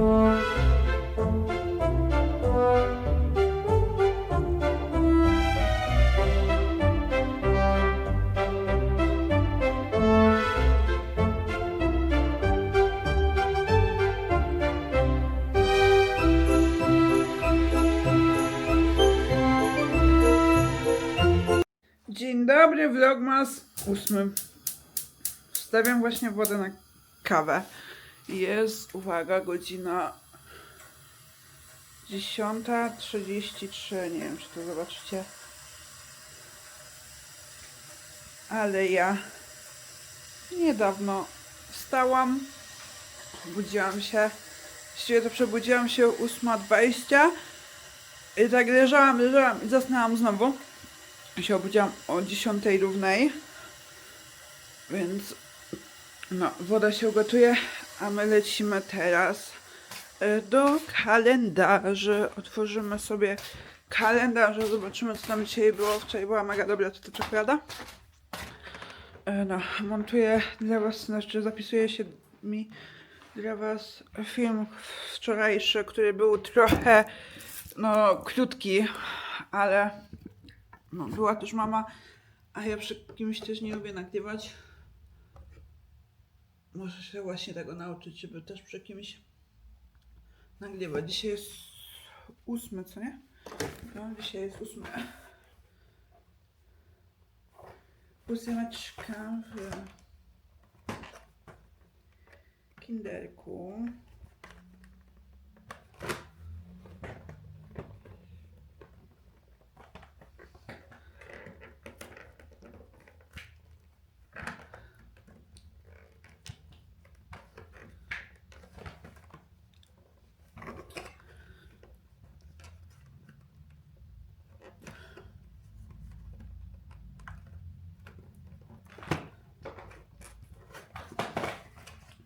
Dzień dobry, Vlogmas 8. Wstawiam właśnie wodę na kawę. Jest, uwaga, godzina 10.33. Nie wiem, czy to zobaczycie. Ale ja niedawno wstałam, obudziłam się. Właściwie to przebudziłam się o 8.20 i tak leżałam, leżałam i zasnęłam znowu. I się obudziłam o 10 równej. Więc no, woda się ugotuje, a my lecimy teraz y, do kalendarzy. Otworzymy sobie kalendarze, zobaczymy co tam dzisiaj było. Wczoraj była mega dobra ta czekolada. Y, No, montuję dla was, znaczy zapisuję się mi dla was film wczorajszy, który był trochę no krótki, ale no, była też mama, a ja przy kimś też nie lubię nagrywać. Muszę się właśnie tego nauczyć, żeby też przy kimś nagrywać. Dzisiaj jest ósmy, co nie? No, dzisiaj jest ósmy. Ósemeczka w kinderku.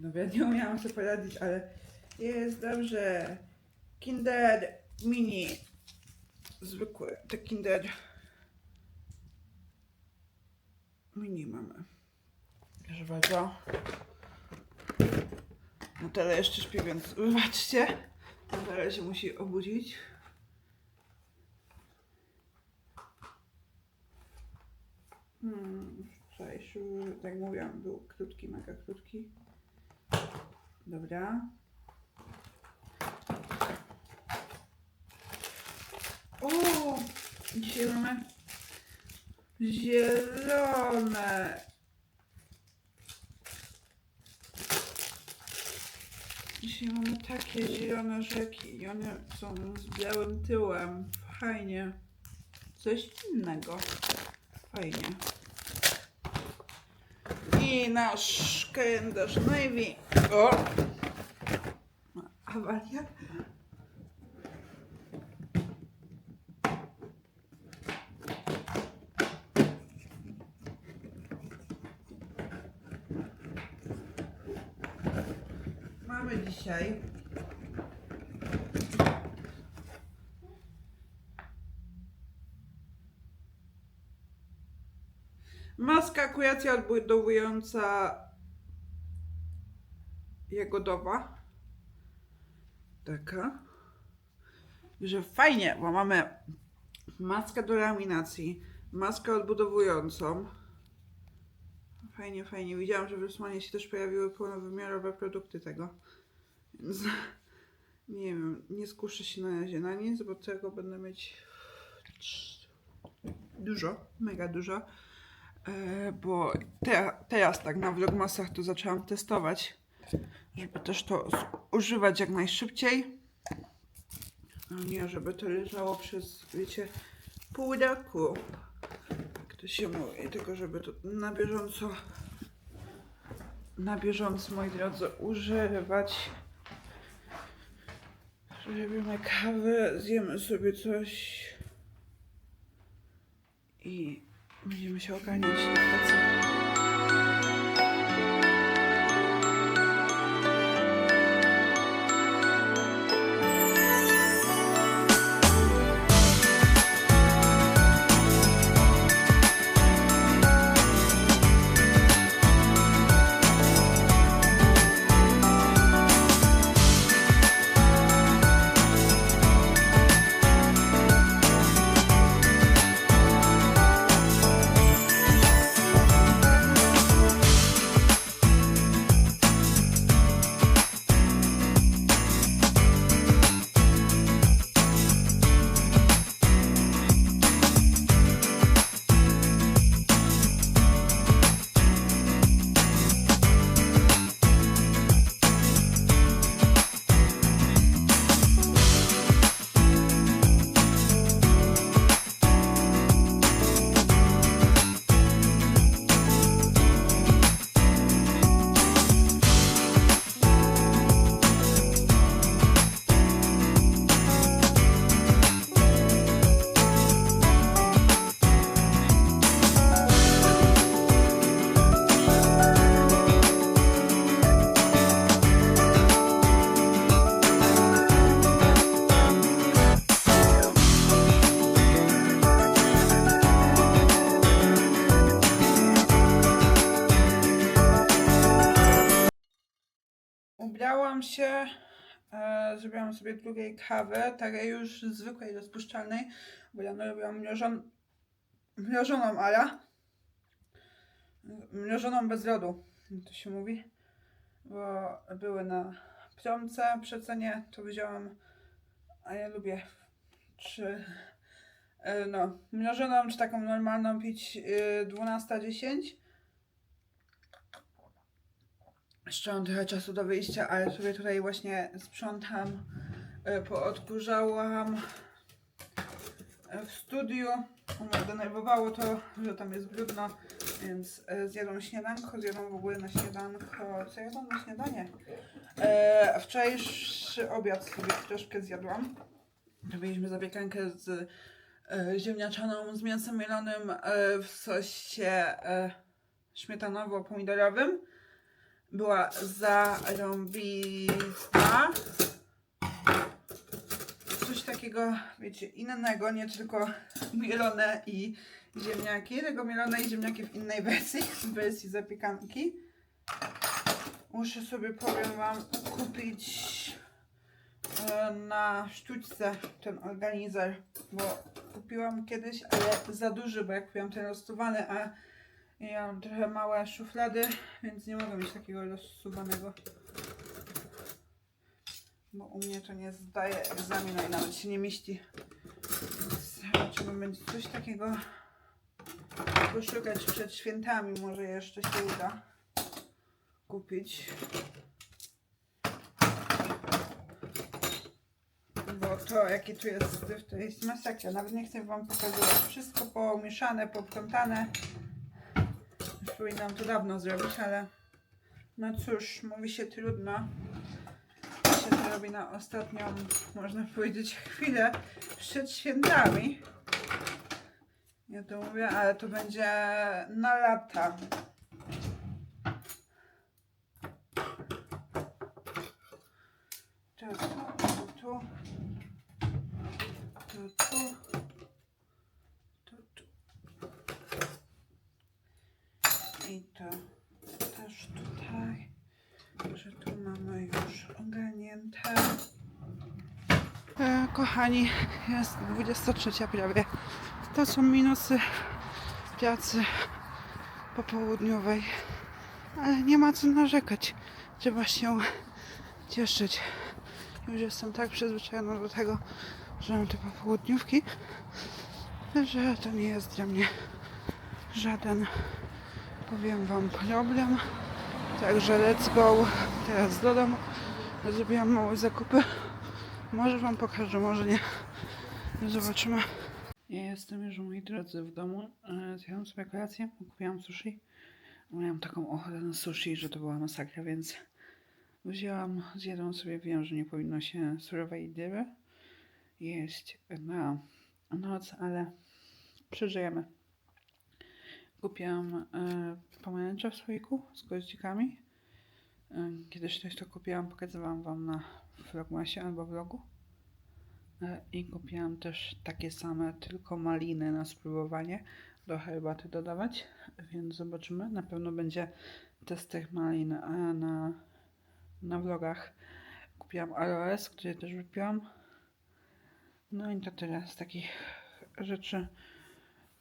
No ja nie umiałam sobie poradzić, ale jest dobrze. Kinder mini. Zwykły. Te Kinder mini mamy. Proszę bardzo. Natala jeszcze śpi, więc wybaczcie. Natala się musi obudzić. Hmm, wczorajszy, tak mówiłam, był krótki, mega krótki. Dobra. O! Dzisiaj mamy zielone. Dzisiaj mamy takie zielone rzeki i one są z białym tyłem. Fajnie. Coś innego. Fajnie. I nasz kalendarz Navy. Mamy dzisiaj Maska kuracja odbudowująca jagodowa. Taka. Że fajnie, bo mamy maskę do laminacji, maskę odbudowującą. Fajnie, fajnie. Widziałam, że w Rosmanie się też pojawiły pełnowymiarowe produkty tego. Więc nie wiem, nie skuszę się na razie na nic, bo tego będę mieć dużo, mega dużo. E, bo te, teraz tak na vlogmasach to zaczęłam testować, żeby też to używać jak najszybciej. A nie, żeby to leżało przez, wiecie, pół roku. Jak to się mówi, tylko żeby to na bieżąco, na bieżąco, moi drodzy, używać. Zrobimy kawę, zjemy sobie coś i będziemy się ogarniać do pracy. Się, e, zrobiłam sobie drugiej kawy, takiej już zwykłej, rozpuszczalnej, bo ja robiłam mrożon, mrożoną ala. Mrożoną bez lodu, to się mówi. Bo były na promce przecenie, to wzięłam, a ja lubię czy e, no, mrożoną czy taką normalną pić e, 12.10. Jeszcze mam trochę czasu do wyjścia, ale sobie tutaj właśnie sprzątam, e, poodkurzałam e, w studiu. Mnie denerwowało to, że tam jest brudno, więc e, zjadłam śniadanko, zjadłam w ogóle na śniadanko, co jadłam na śniadanie? Wczorajszy obiad sobie troszkę zjadłam. Robiliśmy zapiekankę z ziemniaczaną, z mięsem mielonym w sosie śmietanowo-pomidorowym. Była zarąbista. Coś takiego, wiecie, innego, nie tylko mielone i ziemniaki, tylko mielone i ziemniaki w innej wersji, w wersji zapiekanki. Muszę sobie, powiem wam, kupić e, na sztućce ten organizer, bo kupiłam kiedyś, ale za duży, bo jak kupiłam ten rozsuwany, a ja mam trochę małe szuflady, więc nie mogę mieć takiego rozsuwanego. Bo u mnie to nie zdaje egzaminu i nawet się nie mieści. Trzeba będzie coś takiego poszukać przed świętami. Może jeszcze się uda kupić. Bo to jaki tu jest to jest masakra. Nawet nie chcę wam pokazywać. Wszystko pomieszane, poplątane. Powinnam to dawno zrobić, ale no cóż, mówi się trudno. Się to robi na ostatnią, można powiedzieć, chwilę przed świętami. Ja to mówię, ale to będzie na lata. To tu, to tu, to tu, to tu. I to też tutaj. Że tu mamy już ogarnięte. E, kochani, jest 23 prawie. To są minusy pracy popołudniowej. Ale nie ma co narzekać. Trzeba się cieszyć. Już jestem tak przyzwyczajona do tego, że mam te popołudniówki, że to nie jest dla mnie żaden, powiem Wam, problem. Także let's go teraz do domu. Zrobiłam małe zakupy. Może Wam pokażę, może nie. Zobaczymy. Ja jestem już, moi drodzy, w domu. E, Zjadłam sobie kolację, kupiłam sushi. Miałam taką ochotę na sushi, że to była masakra, więc wzięłam, zjadłam sobie, wiem, że nie powinno się surowej dyby jeść na noc, ale przeżyjemy. Kupiłam e, pomarańcze w słoiku z goździkami. E, kiedyś też to kupiłam, pokazywałam Wam na vlogmasie albo vlogu. E, I kupiłam też takie same, tylko maliny na spróbowanie do herbaty dodawać, więc zobaczymy. Na pewno będzie test tych malin e, na, na vlogach. Kupiłam aloes, który też wypiłam. No i to tyle z takich rzeczy,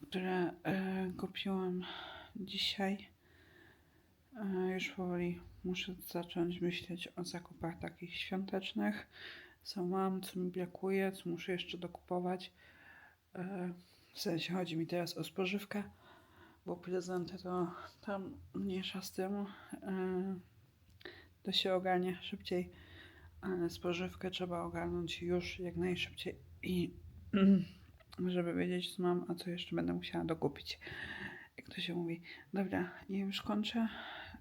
które e, kupiłam dzisiaj. E, już powoli muszę zacząć myśleć o zakupach takich świątecznych. Co mam, co mi brakuje, co muszę jeszcze dokupować. E, w sensie chodzi mi teraz o spożywkę, bo prezenty to tam mniejsza z tym. To się ogarnie szybciej, ale spożywkę trzeba ogarnąć już jak najszybciej i żeby wiedzieć co mam, a co jeszcze będę musiała dokupić. Jak to się mówi. Dobra, ja już kończę.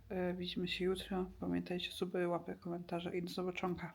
E, Widzimy się jutro. Pamiętajcie, suby, łapy, komentarze i do zobaczonka.